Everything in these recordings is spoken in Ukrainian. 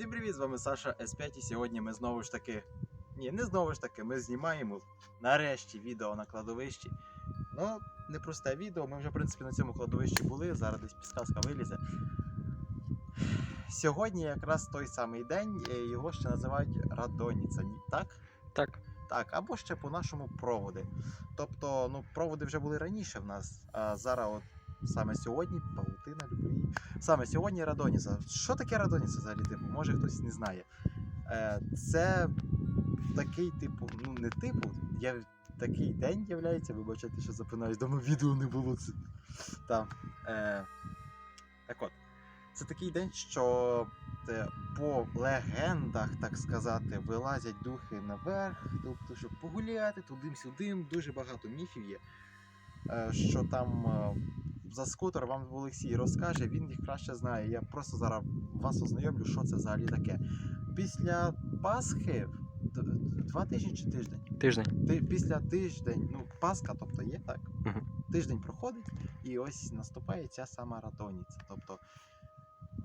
Всім привіт, з вами Саша С5 і сьогодні ми знову ж таки. Ні, не знову ж таки, ми знімаємо нарешті відео на кладовищі. Ну, не просте відео, ми вже в принципі на цьому кладовищі були, зараз десь підсказка вилізе. Сьогодні якраз той самий день, е, його ще називають Радоніца, так? Так. Так, або ще по-нашому проводи. Тобто, ну, проводи вже були раніше в нас, а зараз от саме сьогодні павутина, її. Саме сьогодні Радоніса. Що таке Радоніса взагалі? Типу, може хтось не знає. Е, це такий, типу, ну не типу, я такий день являється, вибачайте, що запинаюсь, дома відео не було. Це... Та, е, так от, це такий день, що е, по легендах, так сказати, вилазять духи наверх, тобто, щоб погуляти туди-сюди, дуже багато міфів є. Е, що там за скутер вам Олексій розкаже, він їх краще знає. Я просто зараз вас ознайомлю, що це взагалі таке. Після Пасхи два тижні чи тиждень? Тиждень. Ти, після тиждень, ну, Пасха, тобто є так. Мгм. Тиждень проходить, і ось наступає ця сама радоніця. Тобто,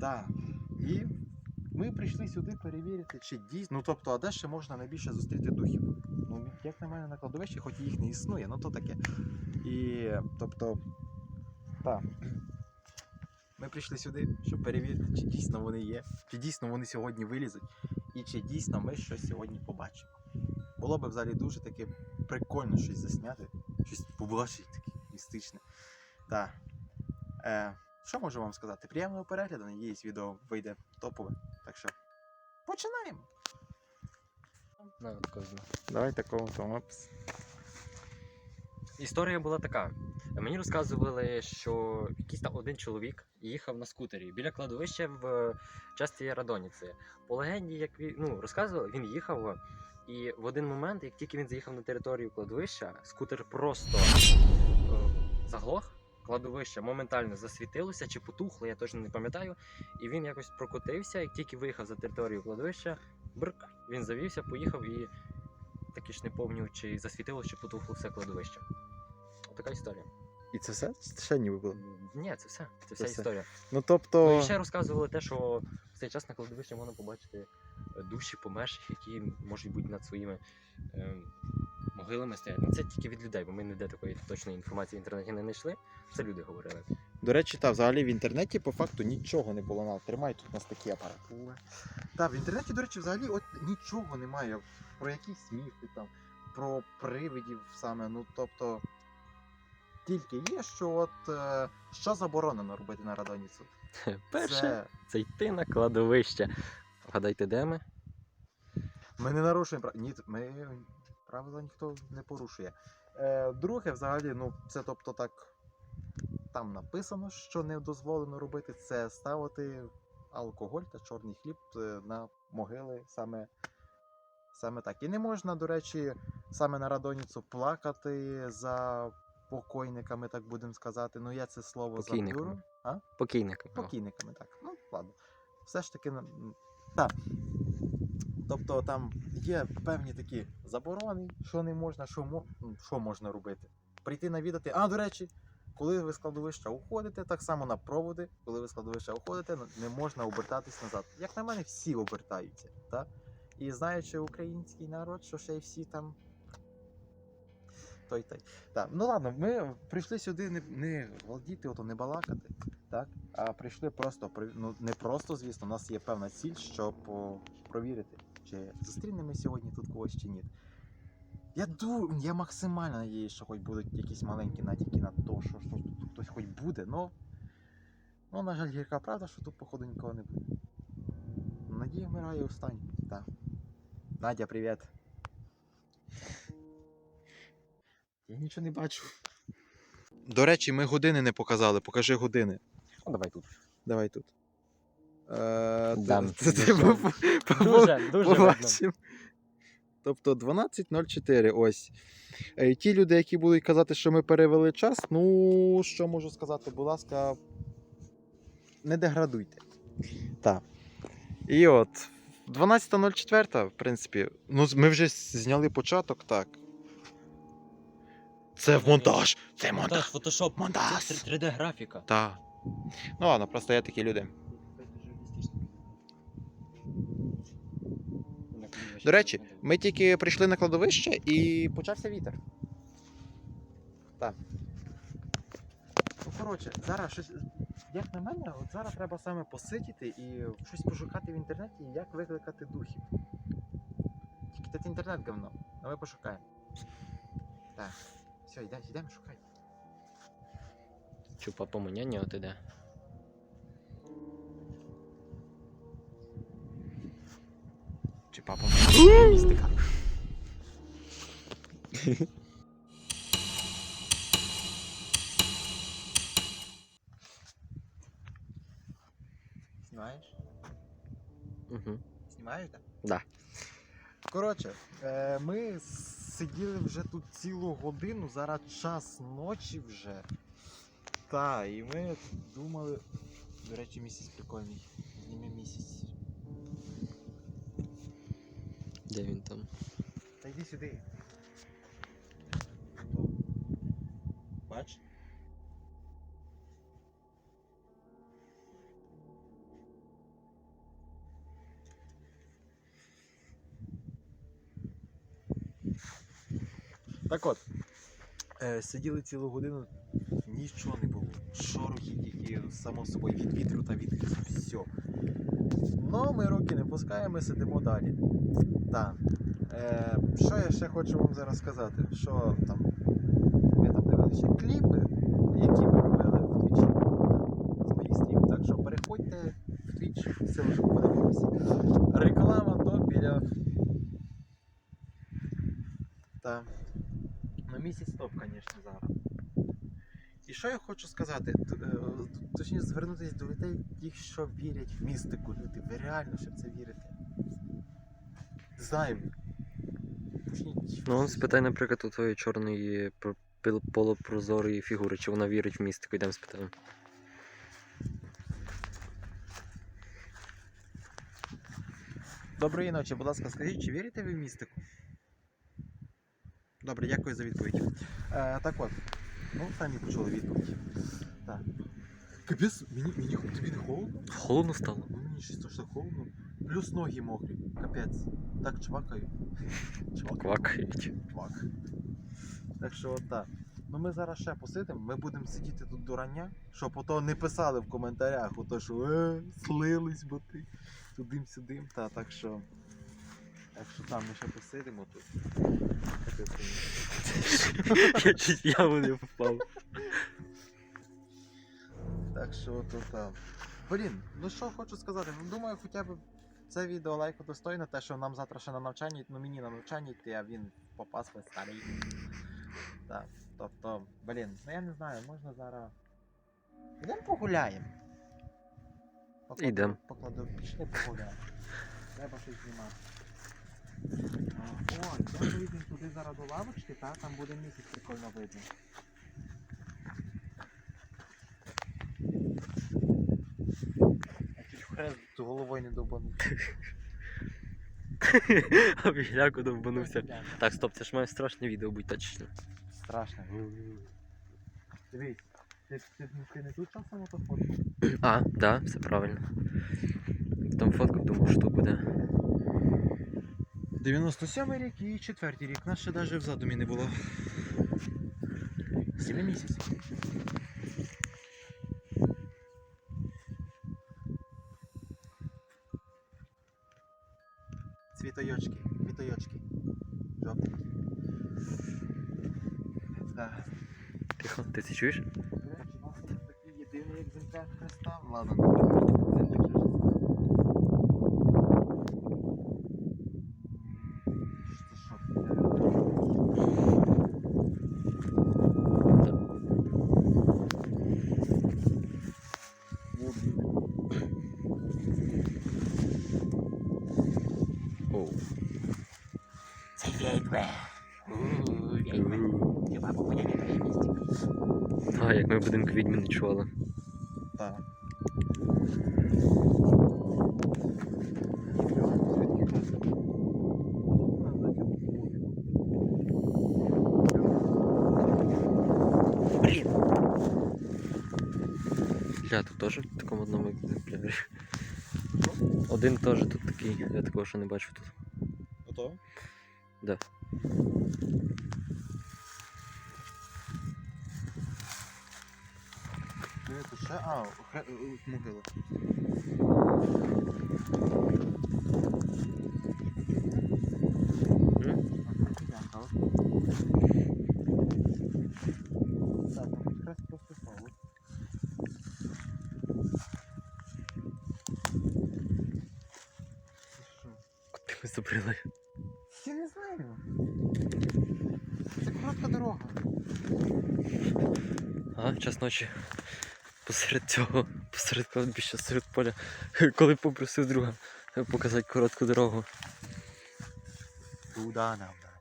так. І ми прийшли сюди перевірити, чи дійсно. Ну тобто, а де ще можна найбільше зустріти духів? Ну, як на мене, на кладовищі, хоч їх не існує, ну то таке. І тобто, так. Ми прийшли сюди, щоб перевірити, чи дійсно вони є, чи дійсно вони сьогодні вилізуть, і чи дійсно ми щось сьогодні побачимо. Було б взагалі дуже таке прикольно щось засняти, щось побачити таке містичне. Так. Е, що можу вам сказати? Приємного перегляду, надіюсь, відео вийде топове. Так що починаємо. Давай такого там. Опс. Історія була така. Мені розказували, що якийсь там один чоловік їхав на скутері біля кладовища в часті Радоніці. По легенді, як він ну, розказували, він їхав, і в один момент, як тільки він заїхав на територію кладовища, скутер просто е, заглох. Кладовище моментально засвітилося чи потухло, я точно не пам'ятаю. І він якось прокотився, як тільки виїхав за територію кладовища, брк, він завівся, поїхав і таки ж не пам'ятаю, чи засвітило, чи потухло все кладовище. Така історія. І це все? Це ще ніби було. Ні, це все. Це вся все. історія. Ну тобто. Ну і ще розказували те, що в цей час на кладовищі можна побачити е, душі померших, які можуть бути над своїми е, могилами стоять. Ну це тільки від людей, бо ми ніде такої точної інформації в інтернеті не знайшли. Це люди говорили. До речі, та взагалі в інтернеті по факту нічого не було. На, тримай тут у нас такі апарати. Та, в інтернеті, до речі, взагалі от нічого немає. Про якісь міфи там, про привидів саме. Ну тобто. Тільки є, що от е, що заборонено робити на Радоніцу. Перше Це це йти на кладовище. Вгадайте, де ми? Ми не нарушуємо прав. Ні, ми правила ніхто не порушує. Е, друге, взагалі, ну, це тобто так. Там написано, що не дозволено робити, це ставити алкоголь та чорний хліб е, на могили саме, саме так. І не можна, до речі, саме на Радоніцу плакати за покойниками, так будемо сказати. Ну, я це слово Покійниками. заберу. А? Покійник. покійниками, так. Ну, ладно. Все ж таки, так. Тобто там є певні такі заборони, що не можна, що, мо... що можна робити. Прийти навідати. А, до речі, коли ви з кладовища уходите, так само на проводи, коли ви з кладовища уходите, не можна обертатись назад. Як на мене, всі обертаються. Так? І знаючи український народ, що ще й всі там. Той той. Так, ну ладно, ми прийшли сюди не, не гвалдіти, ото не балакати, так? А прийшли просто ну не просто, звісно, у нас є певна ціль, щоб провірити, чи зустрінемо сьогодні тут когось чи ні. Я ду, я максимально надіюсь, що хоч будуть якісь маленькі натяки на те, що, що тут хтось хоч буде, но. Ну, на жаль, гірка правда, що тут, походу, нікого не буде. Надія вмирає останній. Так. Надя, привіт. Я нічого не бачу. До речі, ми години не показали. Покажи години. Ну, давай тут. Давай тут. Е, Дам ти- ти- дуже- по- Дуже, дуже видно. побачимо. Тобто 12.04 ось. Е, Ті люди, які будуть казати, що ми перевели час, ну що можу сказати, будь ласка, не деградуйте. Так. І от, 12.04, в принципі, ну ми вже зняли початок, так. Це монтаж! Це монтаж! фотошоп, Монтаж. 3D графіка. Так. Ну ладно, просто є такі люди. До речі, ми тільки прийшли на кладовище і почався вітер. Так. Ну, коротше, зараз щось. Як на мене, от зараз треба саме посидіти і щось пошукати в інтернеті, як викликати духів. Тільки тут інтернет говно, а ми пошукаємо. Так. Все, йдемо, йдемо, шукай. Чи папа няня от іде. Чи папа містика. Знімаєш? Угу. Знімаєш, так? Да. Коротше, е, ми сиділи вже тут цілу годину, зараз час ночі вже. Та, і ми думали. До речі, місяць прикольний. Зніме місяць. Де він там? Та йди сюди. Бач? Так от, е, сиділи цілу годину, нічого не було. Шорохи тільки само собою від вітру та від все. Ну, ми руки не пускаємо, сидимо далі. Так. Е, що я ще хочу вам зараз сказати? Що там? Ми там дивилися кліпи, які ми робили в Твічі. З моїх стрімів. Так що переходьте в Твіч, ссылочку буде в описі. Реклама то біля. Так. Місяць топ, звісно, зараз. І що я хочу сказати? Е, Точніше звернутися до людей, ті, що вірять в містику. Люди, ви реально в це вірите? Почніть. Ну, спитай, наприклад, у твоєї чорної пр- полупрозорої фігури, чи вона вірить в містику, йдемо спитаємо. Доброї ночі, будь ласка, скажіть, чи вірите ви в містику? Добре, дякую за відповідь. Е, так от, ну самі почули відповідь. Так. Капець, мені, мені тобі не холодно? Холодно стало. Ну, Мені щось точно холодно. Плюс ноги мокрі. Капець. Так чвакаю. Чвакаю. Квакають. Чвак. Так що от так. Ну ми зараз ще посидимо, ми будемо сидіти тут до рання, щоб ото не писали в коментарях, ото що е, слились бо ти тудим-сюдим. Та так що. Так що там ми ще посидимо тут. Я чуть яму не попав. Так що то там. Блін, ну що хочу сказати, ну думаю, хоча б це відео лайку достойно, те, що нам завтра ще на навчання, ну мені на навчання йти, а він по паспорт старий. Так, тобто, блін, ну я не знаю, можна зараз. Ідемо погуляємо. Покладу- Ідем. Покладу, пішли погуляємо. Треба щось знімати. О, я вийдемо туди зараз до лавочки, та там буде місяць прикольно видно. Хрест головою не добанув. А біляку довбанувся. Так, стоп, це ж має страшне відео будь точно. Страшно. Дивись, ти, ти, ти не тут часом ото фотку? А, да, все правильно. Там фотку думав, що буде. 97 рік і 4 рік. Нас ще навіть в задумі не було. Сіли місяць. Цвітойочки, квітойочки. Жовтенькі. Тихо, ти це чуєш? Такий єдиний екземпляр хреста. Ладно, А, як ми будинок відьми не чували. Так. Блін, Бля, тут теж в такому одному екземплярі. Один теж тут такий, я такого ще не бачу тут. Готово? Да. Де тут ще? А, хре... е, могила. Забрали? Я не знаю. Це коротка дорога. А, час ночі. Посеред цього, посеред кладбища, серед поля, коли попросив друга показати коротку дорогу. Туда нам надо.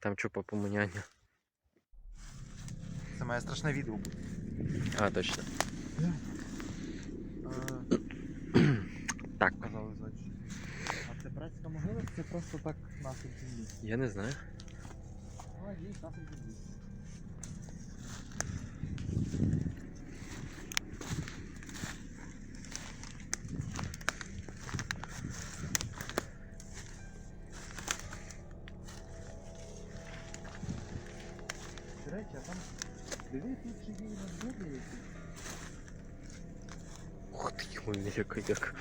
Там чупа по манянню. Це моє страшне відео буде. А, точно. Так. Казали звати. А це братська могила, це просто так насип землі. Я не знаю. А, є насип землі. Там диви, тут ще є надбудові якісь. Ух ти, йому не яка як.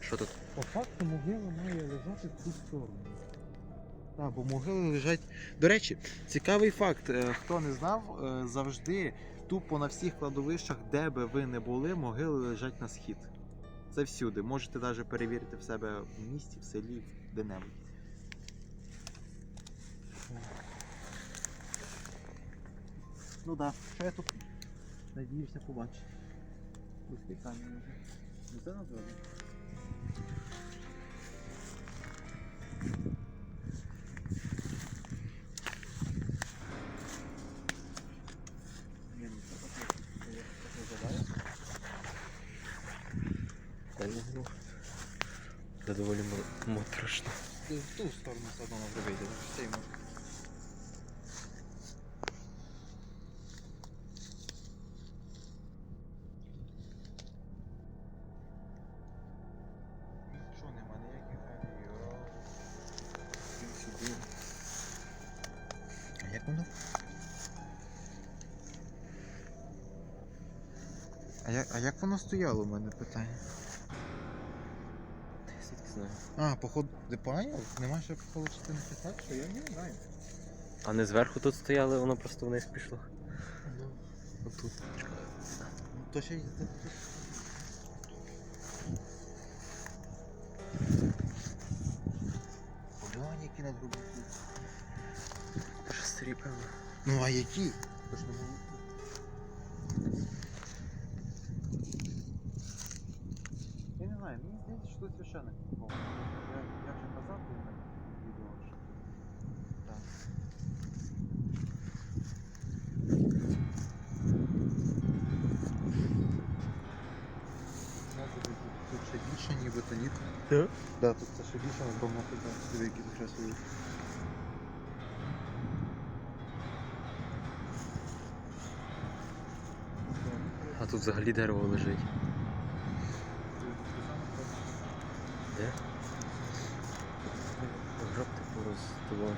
Що тут? По факту могила має лежати в ту сторону. Так, бо могили лежать. До речі, цікавий факт. е, Хто не знав, е, завжди тупо на всіх кладовищах, де би ви не були, могили лежать на схід. Це всюди. Можете навіть перевірити в себе в місті, в селі, де-небудь. Ну так, да. що я тут надіюся побачити. Близький камінь. Це назвати? Доволі мо- моторошно. Ти в ту сторону все одно може вийде, в цей може. Нема ніяких авіо. Він сюди. А як воно? А як, а як воно стояло у мене питання? Знаю. А, походу, ти поняв? Нема ще получити написати, що я не знаю. А не зверху тут стояли, воно просто вниз пішло. Отут. Ну, то ще й це- які надгробки. Дуже старі, певно. Ну а які? То ж не було. Я не знаю, мені здається, що тут священник був. Я, я вже казав у мене відео, що так. Знаєте, тут, тут ще нібито. Так? Да, тут це ще більше надбавно диви, які тут красиві. А тут взагалі дерево лежить. Де? Гроб типу роз того.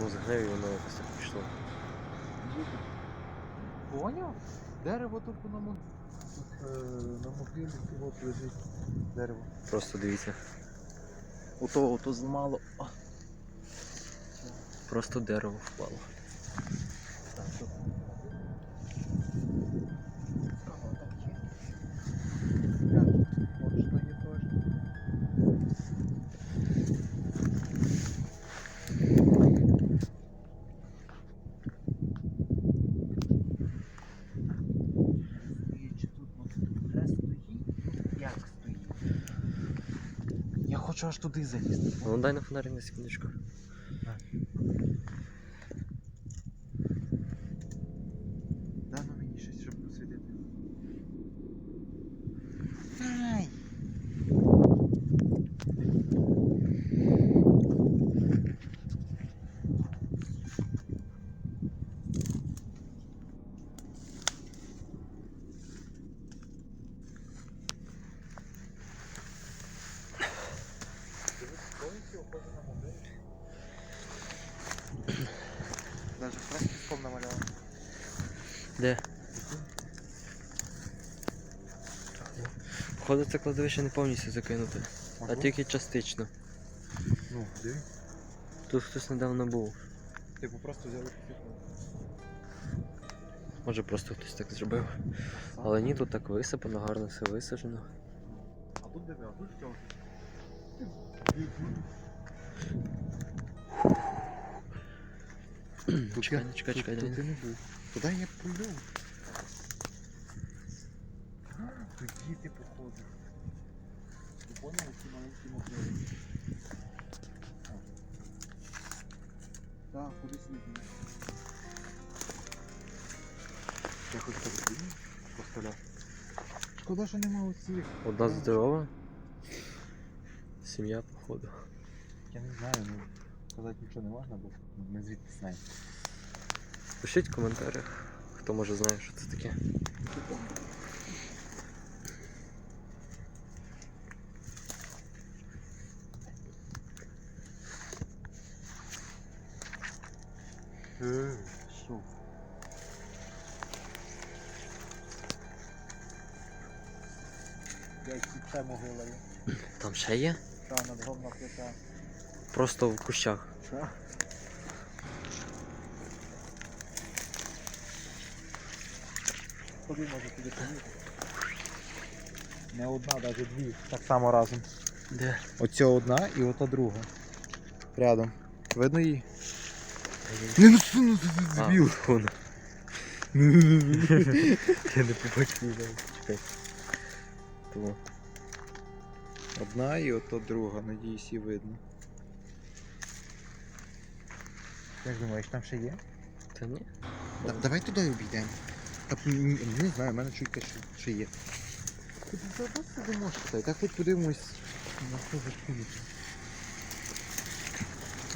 Розгнив і воно якось так пішло. Поняв? Дерево тут на могилі. Е, на могилі лежить дерево. Просто дивіться. Ото, ото зламало. Просто дерево впало. так, тут. Ага, так є. Я, от що є теж. Стоїть, чи тут ну, хрест стоїть? Ну, Як стоїть? Я хочу аж туди залізти. Ну дай на фонарик на секундочку. Дай ну мені щось, щоб посвітити. Ай! похоже на могилу. Даже хрест піском намалював. Де? Походу це кладовище не повністю закинуте, а тільки частично. Ну, диви. Тут хтось недавно був. Типу просто взяли. Може просто хтось так зробив. Але ні, тут так висипано, гарно все висаджено. А тут диви, а тут що? Чекай, чекай, чекай. Туди я пульнув. Тут діти походу. Ти поняв, ці маленькі могили? Так, кудись не Я хоч так дивлюсь, поставляв. Шкода, що нема оцих. Одна здорова. Сім'я, походу. Я не знаю, ну казати нічого не можна, бо ми звідти знаємо. Пишіть в коментарях, хто може знає, що це таке. Й це могила є. Там ще є? Та надгробна плита. Просто в кущах. Що? Ходи, може туди помітити. Не одна, навіть дві. Так само разом. Де? Оця одна і ота друга. Рядом. Видно її? Не ну що ну ти вон. Я не побачив її. Чекай. Тому. Одна і ото друга, надіюсь, її видно. Як думаєш, там ще є? Та ні. давай туди обійдемо. Та, м, не знаю, в мене чуйка, що, що є. Ти просто сидимо що так хоч подивимось на що за хуйня.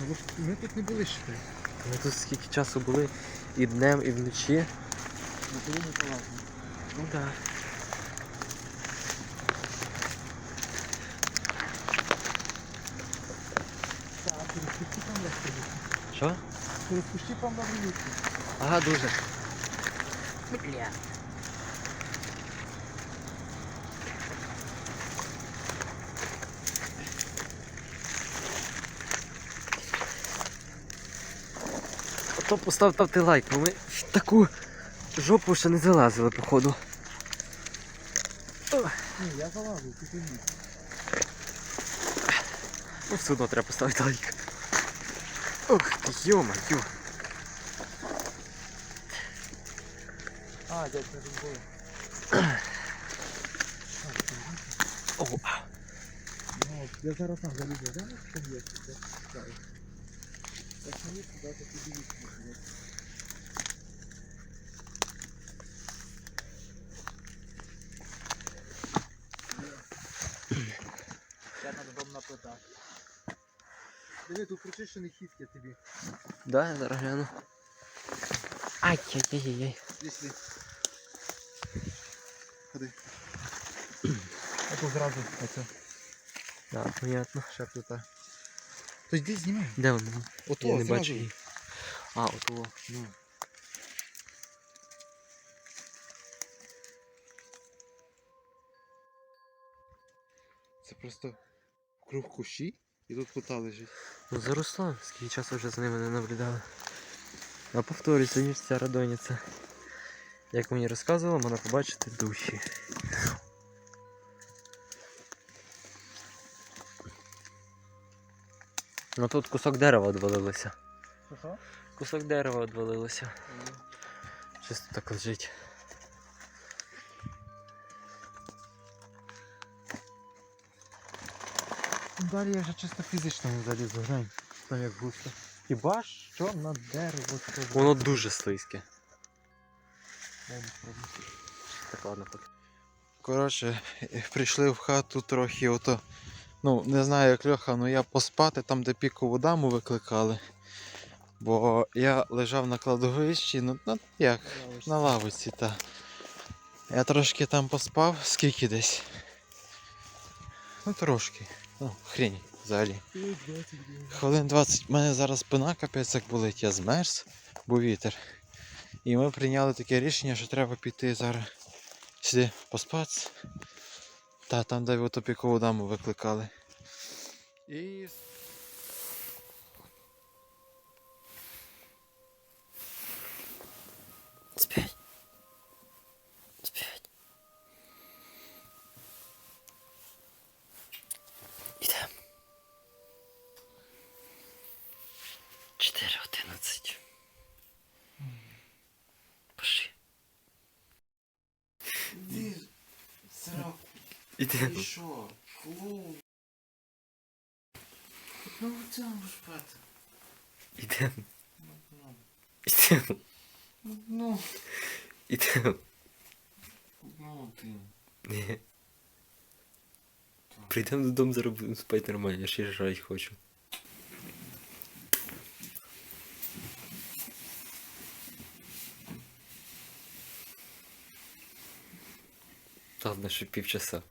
Ну, бо Ми тут не були ще. Ми тут скільки часу були і днем, і вночі. Ми туди не. Ну так. Так, їхати. Що? Через кущі там їхати. Ага, дуже. Бля. Ото поставте лайк, бо ми в таку жопу ще не залазили, походу. Ні, я залазив, ти ні. Ну, все одно треба поставити лайк. Ох, ти йо-моє. А, дядь, не забули. О, Ну, я зараз там залізу, знаєш, що є плита. Диви, тут прочищений хід я тобі. да, я зараз гляну. Ай-яй-яй-яй. Пішли. Ходи. Ото зразу оце. Да, понятно. Ще плита. То йди знімай. Де воно? Ото, я не бачу її. А, ото. Ну. Це просто круг кущі і тут плита лежить. Ну заросло, скільки часу вже за ними не наблюдали. А повторюється, ніж ця радоніця. Як мені розказували, можна побачити душі. Ну тут кусок дерева відвалилося. Що? Кусок дерева відвалилося. Чисто так лежить. Далі я вже чисто фізично не залізу, глянь. Там як густо. Хіба що на дерево це Воно дуже слизьке. Так ладно поки. Коротше, прийшли в хату трохи ото. Ну, не знаю як Льоха, але я поспати там, де пікову даму викликали. Бо я лежав на кладовищі, ну, ну як, на лавиці, та. Я трошки там поспав, скільки десь. Ну трошки. Ну, хрень. взагалі. Хвилин 20. У мене зараз спина капець як болить, я змерз, бо вітер. І ми прийняли таке рішення, що треба піти зараз сюди поспати. Та там, де топікову опікову даму викликали. І. Спять. Ідем. що? Фу. Ну, цьому спати. Ідем. Ну, Ідем. ну, Ідем. ну, ти. Ні. Прийдемо додому, зараз будемо спати нормально, я ще жрать хочу. Ладно, ще півчаса.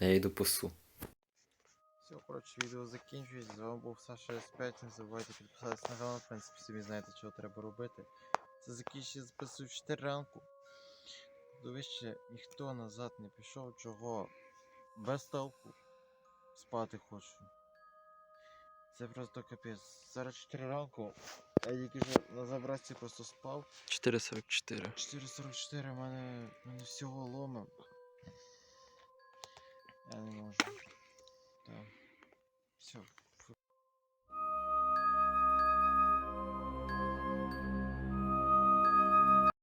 Я йду пасу. Все, коротше, відео закінчується. З вами був Саша S5. Не забувайте підписатися на канал. В принципі, самі знаєте, що треба робити. Це закінчується записую 4 ранку. Довище ніхто назад не пішов, чого без толку спати хочу. Це просто капець. Зараз 4 ранку, а я тільки вже на забрасці просто спав. 4.44. 4.44 в мене, мене всього ломе. Я не можу. Так. Все.